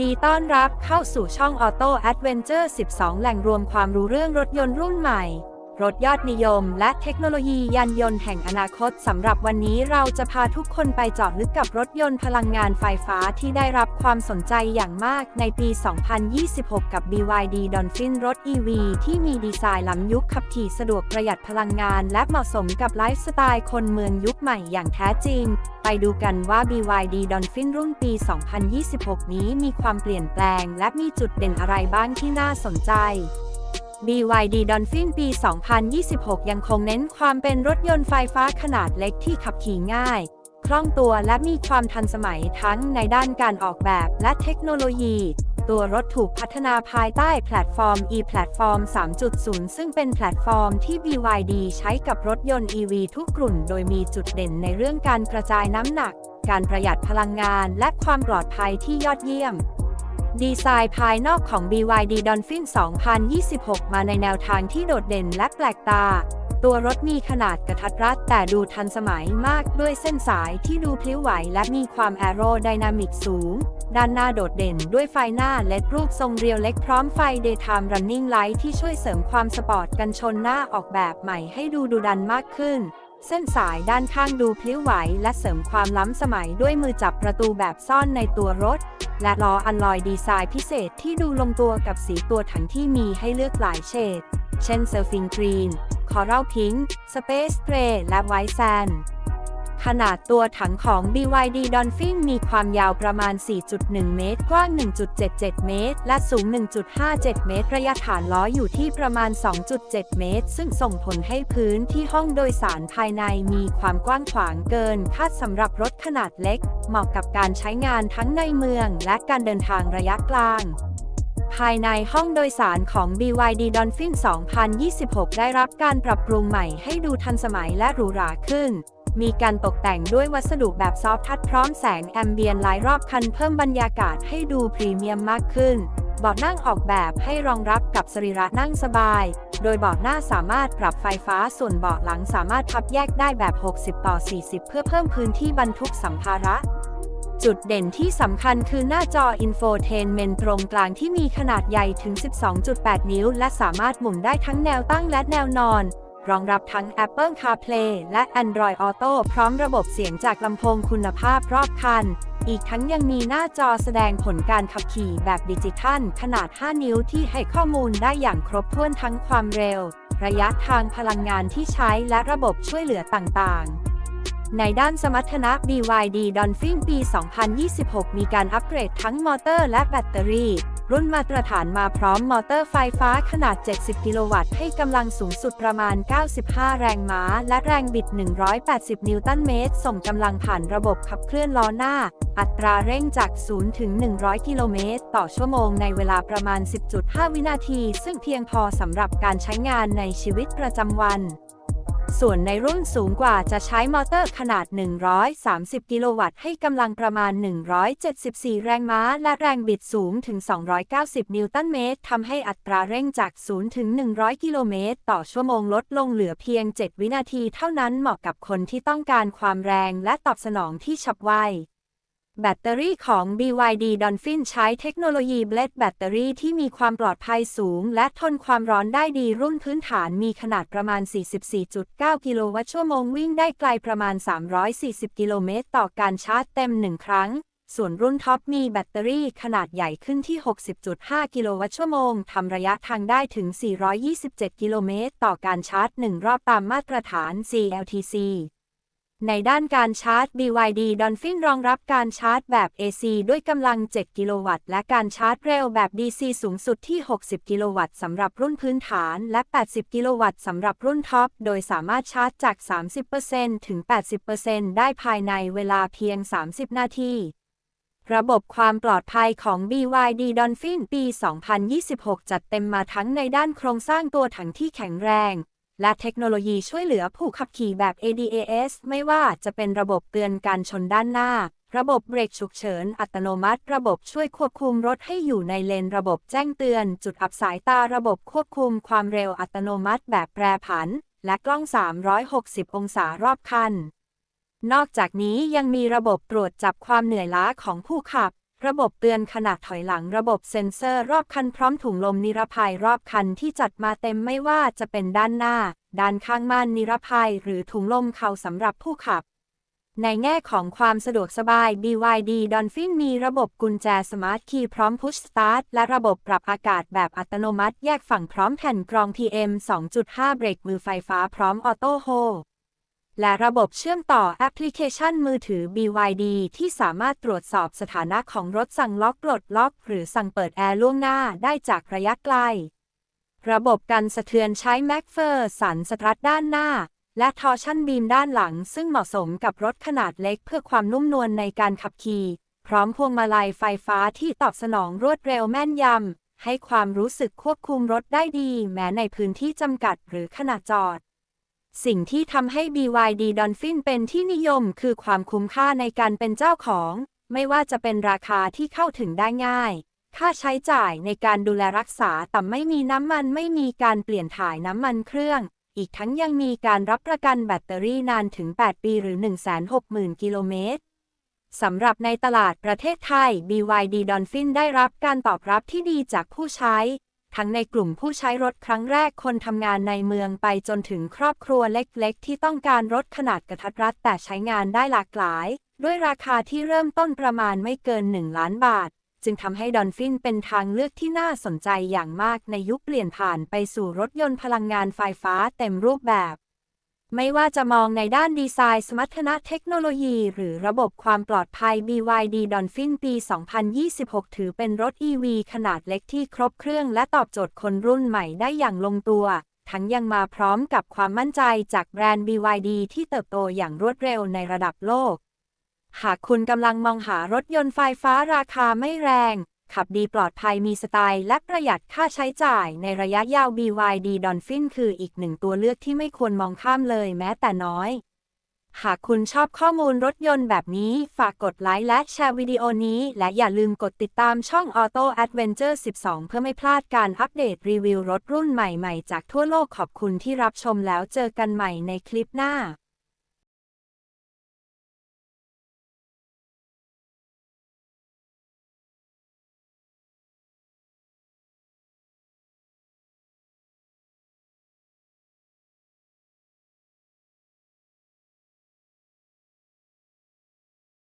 ดีต้อนรับเข้าสู่ช่อง Auto Adventure 12 แหล่งรวมความรู้เรื่องรถยนต์รุ่นใหม่ รถยอดนิยม และเทคโนโลยียานยนต์แห่งอนาคตสำหรับวันนี้เราจะพาทุกคนไปเจาะลึกกับรถยนต์พลังงานไฟฟ้าที่ได้รับความสนใจอย่างมากในปี 2026 กับ BYD Dolphin รถ EV ที่มีดีไซน์ล้ำยุคขับขี่สะดวกประหยัดพลังงาน และเหมาะสมกับไลฟ์สไตล์คนเมืองยุคใหม่อย่างแท้จริง ไปดูกันว่า BYD Dolphin รุ่นปี 2026 นี้มีความเปลี่ยนแปลง และมีจุดเด่นอะไรบ้างที่น่าสนใจ BYD Dolphin ปี 2026 ยังคงเน้นความเป็นรถยนต์ไฟฟ้าขนาดเล็กที่ขับขี่ง่าย คล่องตัวและมีความทันสมัยทั้งในด้านการออกแบบและเทคโนโลยี ตัวรถถูกพัฒนาภายใต้แพลตฟอร์ม e-Platform 3.0 ซึ่งเป็นแพลตฟอร์มที่ BYD ใช้กับรถยนต์ EV ทุกกลุ่นโดยมีจุดเด่นในเรื่องการกระจายน้ำหนัก การประหยัดพลังงาน และความปลอดภัยที่ยอดเยี่ยม ดีไซน์ภายนอกของ BYD Dolphin 2026 มาในแนวทางที่โดดเด่นและแปลกตา ตัวรถมีขนาดกระทัดรัดแต่ดูทันสมัยมากด้วยเส้นสายที่ดูพลิ้วไหวและมีความแอโรไดนามิกสูง ด้านหน้าโดดเด่นด้วยไฟหน้าเลดรูปทรงเรียวเล็กพร้อมไฟ Daytime Running Light ที่ช่วยเสริมความสปอร์ตกันชนหน้าออกแบบใหม่ให้ดูดุดันมากขึ้น เส้นสายด้านข้างดูพลิ้วไหว และเสริมความล้ำสมัยด้วยมือจับประตูแบบซ่อนในตัวรถ และล้ออัลลอยดีไซน์พิเศษที่ดูลงตัวกับสีตัวถังที่มีให้เลือกหลายเฉด เช่นเซอร์ฟิงกรีน คอรัลพิงค์ สเปซเกรย์และไวท์แซน ขนาดตัวถังของ BYD Dolphin มีความยาวประมาณ 4.1 เมตร กว้าง 1.77 เมตร และสูง 1.57 เมตร ระยะฐานล้ออยู่ที่ประมาณ 2.7 เมตร ซึ่งส่งผลให้พื้นที่ห้องโดยสารภายในมีความกว้างขวางเกินคาดสำหรับรถขนาดเล็ก เหมาะกับการใช้งานทั้งในเมือง และการเดินทางระยะกลางภายในห้องโดยสารของ BYD Dolphin 2026 ได้รับการปรับปรุงใหม่ให้ดูทันสมัยและหรูหราขึ้น มีการตกแต่งด้วยวัสดุแบบซอฟท์ทัชพร้อมแสงแอมเบียนหลายรอบคันเพิ่มบรรยากาศให้ดูพรีเมียมมากขึ้นเบาะนั่งออกแบบให้รองรับกับสรีระนั่งสบาย โดยเบาะหน้าสามารถปรับไฟฟ้าส่วนเบาะหลังสามารถพับแยกได้แบบ 60 ต่อ 40 เพื่อเพิ่มพื้นที่บรรทุกสัมภาระ จุดเด่นที่สำคัญคือหน้าจออินโฟเทนเมนตรงกลางที่มีขนาดใหญ่ถึง 12.8 นิ้ว และสามารถหมุนได้ทั้งแนวตั้งและแนวนอน รองรับทั้ง Apple CarPlay และ Android Auto พร้อมระบบเสียงจากลำโพงคุณภาพรอบคัน อีกทั้งยังมีหน้าจอแสดงผลการขับขี่แบบดิจิทัล ขนาด 5 นิ้วที่ให้ข้อมูลได้อย่างครบถ้วนทั้งความเร็ว ระยะทางพลังงานที่ใช้และระบบช่วยเหลือต่างๆในด้านสมรรถนะ BYD Dolphin ปี 2026 มีการอัปเกรดทั้งมอเตอร์และแบตเตอรี่ รุ่นมาตรฐานมาพร้อมมอเตอร์ไฟฟ้าขนาด 70 กิโลวัตต์ให้กำลังสูงสุดประมาณ 95 แรงม้า และแรงบิด 180 นิวตันเมตร ส่งกำลังผ่านระบบขับเคลื่อนล้อหน้า อัตราเร่งจาก 0 ถึง 100 กิโลเมตร ต่อชั่วโมงในเวลาประมาณ 10.5 วินาที ซึ่งเพียงพอสำหรับการใช้งานในชีวิตประจำวัน ส่วนในรุ่นสูงกว่าจะใช้มอเตอร์ขนาด 130 กิโลวัตต์ให้กำลังประมาณ 174 แรงม้า และแรงบิดสูงถึง 290 นิวตันเมตรทำให้อัตราเร่งจาก 0 ถึง 100 กิโลเมตร ต่อชั่วโมงลดลงเหลือเพียง 7 วินาทีเท่านั้นเหมาะกับคนที่ต้องการความแรงและตอบสนองที่ฉับไว แบตเตอรี่ของ BYD Dolphin ใช้เทคโนโลยีเบลดแบตเตอรี่ที่มีความปลอดภัยสูง และทนความร้อนได้ดีรุ่นพื้นฐานมีขนาดประมาณ 44.9 กิโลวัตต์ชั่วโมงวิ่งได้ไกลประมาณ 340 กิโลเมตรต่อการชาร์จเต็ม 1 ครั้ง ส่วนรุ่นท็อปมีแบตเตอรี่ขนาดใหญ่ขึ้นที่ 60.5 กิโลวัตต์ชั่วโมงทำระยะทางได้ถึง 427 กิโลเมตรต่อการชาร์จ 1 รอบตามมาตรฐาน CLTC ในด้านการชาร์จ BYD Dolphin รองรับการชาร์จแบบ AC ด้วยกำลัง 7 กิโลวัตต์ และการชาร์จเร็วแบบ DC สูงสุดที่ 60 กิโลวัตต์สำหรับรุ่นพื้นฐาน และ 80 กิโลวัตต์สำหรับรุ่นท็อป โดยสามารถชาร์จจาก 30%ถึง 80%ได้ภายในเวลาเพียง 30 นาทีระบบความปลอดภัยของ BYD Dolphin ปี 2026 จัดเต็มมาทั้งในด้านโครงสร้างตัวถังที่แข็งแรง และเทคโนโลยีช่วยเหลือผู้ขับขี่แบบ ADAS ไม่ว่าจะเป็นระบบเตือนการชนด้านหน้า ระบบเบรกฉุกเฉิน อัตโนมัติ ระบบช่วยควบคุมรถให้อยู่ในเลน ระบบแจ้งเตือน จุดอับสายตา ระบบควบคุมความเร็วอัตโนมัติแบบแปรผัน และกล้อง 360 องศารอบคัน นอกจากนี้ยังมีระบบตรวจจับความเหนื่อยล้าของผู้ขับ ระบบเตือนขณะถอยหลังระบบเซ็นเซอร์รอบคันพร้อมถุงลมนิรภัยรอบคันที่จัดมาเต็มไม่ว่าจะเป็นด้านหน้า ด้านข้างม่านนิรภัย หรือถุงลมเข่าสำหรับผู้ขับ ในแง่ของความสะดวกสบาย BYD Dolphin มีระบบกุญแจสมาร์ทคีย์พร้อม Push Start และระบบปรับอากาศแบบอัตโนมัติ แยกฝั่งพร้อมแผ่นกรอง PM 2.5 เบรกมือไฟฟ้าพร้อมออโต้โฮ และระบบเชื่อมต่อแอปพลิเคชันมือถือ BYD ที่สามารถตรวจสอบสถานะของรถสั่งล็อกปลดล็อก หรือสั่งเปิดแอร์ล่วงหน้าได้จากระยะไกล ระบบกันสะเทือนใช้แม็กเฟอร์สันสตรัทด้านหน้า และทอร์ชั่นบีมด้านหลัง ซึ่งเหมาะสมกับรถขนาดเล็กเพื่อความนุ่มนวลในการขับขี่ พร้อมพวงมาลัยไฟฟ้าที่ตอบสนองรวดเร็วแม่นยำให้ความรู้สึกควบคุมรถได้ดี แม้ในพื้นที่จำกัดหรือขนาดจอด สิ่งที่ทำให้ BYD Dolphin เป็นที่นิยมคือความคุ้มค่าในการเป็นเจ้าของ ไม่ว่าจะเป็นราคาที่เข้าถึงได้ง่าย ค่าใช้จ่ายในการดูแลรักษาต่ำไม่มีน้ำมันไม่มีการเปลี่ยนถ่ายน้ำมันเครื่อง อีกทั้งยังมีการรับประกันแบตเตอรี่นานถึง 8 ปีหรือ 160,000 กิโลเมตรสำหรับในตลาดประเทศไทย BYD Dolphin ได้รับการตอบรับที่ดีจากผู้ใช้ ทั้งในกลุ่มผู้ใช้รถครั้งแรกคนทำงานในเมืองไปจนถึงครอบครัวเล็กๆ ที่ต้องการรถขนาดกระทัดรัดแต่ใช้งานได้หลากหลาย ด้วยราคาที่เริ่มต้นประมาณไม่เกิน 1 ล้านบาท จึงทำให้ดอนฟินเป็นทางเลือกที่น่าสนใจอย่างมากในยุคเปลี่ยนผ่านไปสู่รถยนต์พลังงานไฟฟ้าเต็มรูปแบบ ไม่ว่าจะมองในด้านดีไซน์สมรรถนะเทคโนโลยี หรือระบบความปลอดภัย BYD Dolphin ปี 2026 ถือเป็นรถ EV ขนาดเล็กที่ครบเครื่องและตอบโจทย์คนรุ่นใหม่ได้อย่างลงตัว ทั้งยังมาพร้อมกับความมั่นใจจากแบรนด์ BYD ที่เติบโตอย่างรวดเร็วในระดับโลก หากคุณกำลังมองหารถยนต์ไฟฟ้าราคาไม่แรง ขับดีปลอดภัยมีสไตล์และประหยัดค่าใช้จ่ายในระยะยาว BYD Dolphin คืออีกหนึ่งตัวเลือกที่ไม่ควรมองข้ามเลยแม้แต่น้อย หากคุณชอบข้อมูลรถยนต์แบบนี้ฝากกดไลค์และแชร์วิดีโอนี้ และอย่าลืมกดติดตามช่อง Auto Adventure 12 เพื่อไม่พลาดการอัปเดตรีวิวรถรุ่นใหม่ๆ จากทั่วโลกขอบคุณที่รับชมแล้วเจอกันใหม่ในคลิปหน้า